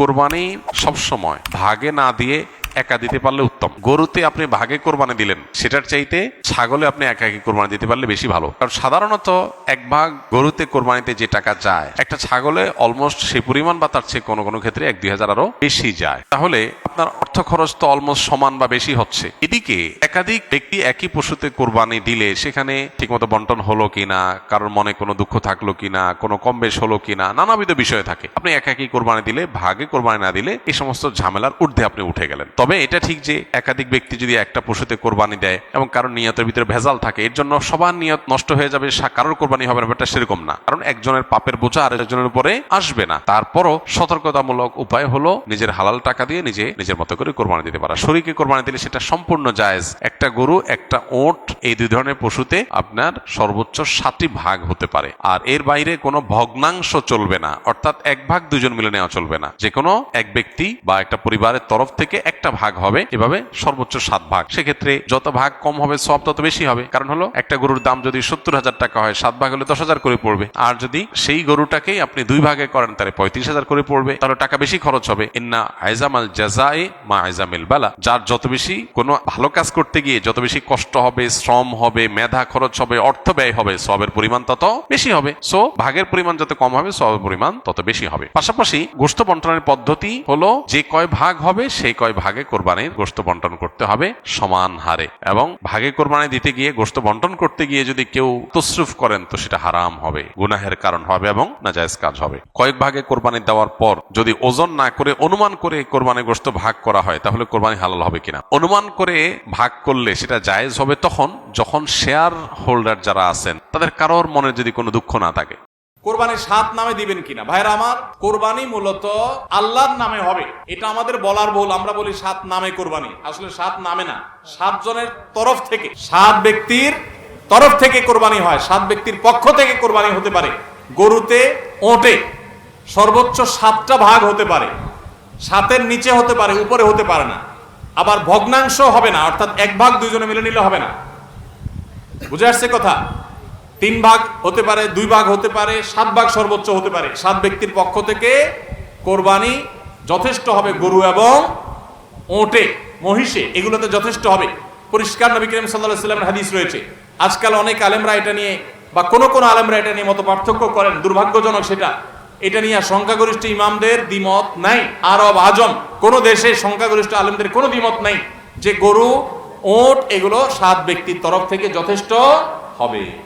কোরবানি সবসময় ভাগে না দিয়ে একা দিতে পারলে উত্তম। গরুতে আপনি ভাগে কোরবানি দিলেন, সেটার চাইতে ছাগলে আপনি একা একই কোরবানি দিতে পারলে বেশি ভালো। কারণ সাধারণত এক ভাগ গরুতে কোরবানিতে যে টাকা যায়, একটা ছাগলে অলমোস্ট সেই পরিমাণ বা তার চেয়ে কোনো কোনো ক্ষেত্রে এক দুই হাজার আরও বেশি যায়। তাহলে আপনার অর্থ খরচ তো অলমোস্ট সমান বা বেশি হচ্ছে। এদিকে একাধিক ব্যক্তি একই পশুতে কোরবানি দিলে সেখানে ঠিকমতো বন্টন হলো কিনা, কারোর মনে কোনো দুঃখ থাকল কিনা, কোনো কম বেশ হলো কিনা, নানাবিধ বিষয় থাকে। আপনি একাকি কোরবানি দিলে, ভাগে কোরবানি না দিলে এই সমস্ত ঝামেলার ঊর্ধ্বে আপনি উঠে গেলেন। তবে এটা ঠিক যে একাধিক ব্যক্তি যদি একটা পশুতে কোরবানি দেয় এবং কারোর নিয়তের ভিতরে ভেজাল থাকে, এর জন্য সবার নিয়ত নষ্ট হয়ে যাবে কারোর কোরবানি হবে না, ব্যাপারটা সেরকম না। কারণ একজনের পাপের বোঝা আর একজনের উপরে আসবে না। তারপরও সতর্কতামূলক উপায় হলো নিজের হালাল টাকা দিয়ে নিজে নিজের মতো করে কোরবানি দিতে পারা। শরীরকে কোরবানি দিলে সেটা সম্পূর্ণ জায়েজ। একটা গরু, একটা ওট, এই দুই ধরনের পশুতে আপনার সর্বোচ্চ সাতটি ভাগ হতে পারে। আর এর বাইরে কোনো ভগ্নাংশ চলবে না। অর্থাৎ এক ভাগ দুজন মিলে নেওয়া চলবে না। যে কোনো এক ব্যক্তি বা একটা পরিবারের তরফ থেকে একটা ভাগ হবে। এভাবে সর্বোচ্চ সাত ভাগ। সেক্ষেত্রে যত ভাগ কম হবে, সব তত বেশি হবে। কারণ হলো, একটা গরুর দাম যদি সত্তর হাজার টাকা হয়, সাত ভাগ হলে দশ হাজার করে পড়বে। আর যদি সেই গরুটাকেই আপনি দুই ভাগে করেন, তাহলে পঁয়ত্রিশ হাজার করে পড়বে। তাহলে টাকা বেশি খরচ হবে। ইন্না আইজামাল জাজাই মা আইজামিল বালা। যার যত বেশি কোনো ভালো কাজ করতে গিয়ে যত বেশি কষ্ট হবে, শ্রম হবে, মেধা খরচ হবে, অর্থ ব্যয় হবে, সবের পরিমাণ তত বেশি হবে। সো ভাগের পরিমাণ যত কম হবে, সবের পরিমাণ তত বেশি হবে। পাশাপাশি গোষ্ঠ বন্টনের পদ্ধতি হলো, যে কয় ভাগ হবে, সেই কয় ভাগে কোরবানির গোষ্ঠ বন্টন করতে হবে সমান হারে। এবং ভাগে কোরবানি দিতে গিয়ে গোষ্ঠ বন্টন করতে গিয়ে যদি কেউ তসরুফ করেন, তো সেটা হারাম হবে। গুনাহের কারণ হবে এবং নাজায়েজ কাজ হবে। কয়েক ভাগে কোরবানি দেওয়ার পর যদি ওজন না করে, অনুমান করে কোরবানি গোষ্ঠ ভাগ করা হয়, তাহলে কোরবানি হালাল হবে কিনা? অনুমান করে ভাগ করলে সেটা জায়েজ হবে তখন, যখন শেয়ার হোল্ডার যারা আছেন, তাদের কারোর মনে যদি কোনো দুঃখ না থাকে। কোরবানি সাত নামে দিবেন কিনা? ভাইরা আমার, কোরবানি মূলত আল্লাহর নামে হবে। এটা আমাদের বলার ভুল, আমরা বলি সাত নামে কোরবানি। আসলে সাত নামে না। সাত জনের তরফ থেকে, সাত ব্যক্তির তরফ থেকে কোরবানি হয়, সাত ব্যক্তির পক্ষ থেকে কোরবানি হতে পারে। গরুতে, ওটে সর্বোচ্চ সাতটা ভাগ হতে পারে। সাতের নিচে হতে পারে, উপরে হতে পারে না। আবার ভগ্নাংশ হবে না, অর্থাৎ এক ভাগ দুইজনে মিলে নিলে হবে না। বুঝে আসছে কথা? তিন ভাগ হতে পারে, দুই ভাগ হতে পারে, সাত ভাগ সর্বোচ্চ হতে পারে। সাত ব্যক্তির পক্ষ থেকে কোরবানি যথেষ্ট হবে গরু এবং ওটে, মহিষে, এগুলোতে যথেষ্ট হবে। পরিষ্কার নবী করিম সাল্লাহ সাল্লামের হাদিস রয়েছে। আজকাল অনেক আলেমরা এটা নিয়ে বা কোনো কোনো আলেমরা এটা নিয়ে মতো পার্থক্য করেন, দুর্ভাগ্যজনক সেটা। এটা নিয়ে সংখ্যাগরিষ্ঠ ইমামদের দ্বিমত নাই। আরব, আজম, কোনো দেশে সংখ্যাগরিষ্ঠ আলমদের কোনো দ্বিমত নাই যে গরু, ওট, এগুলো সাত ব্যক্তির তরফ থেকে যথেষ্ট হবে।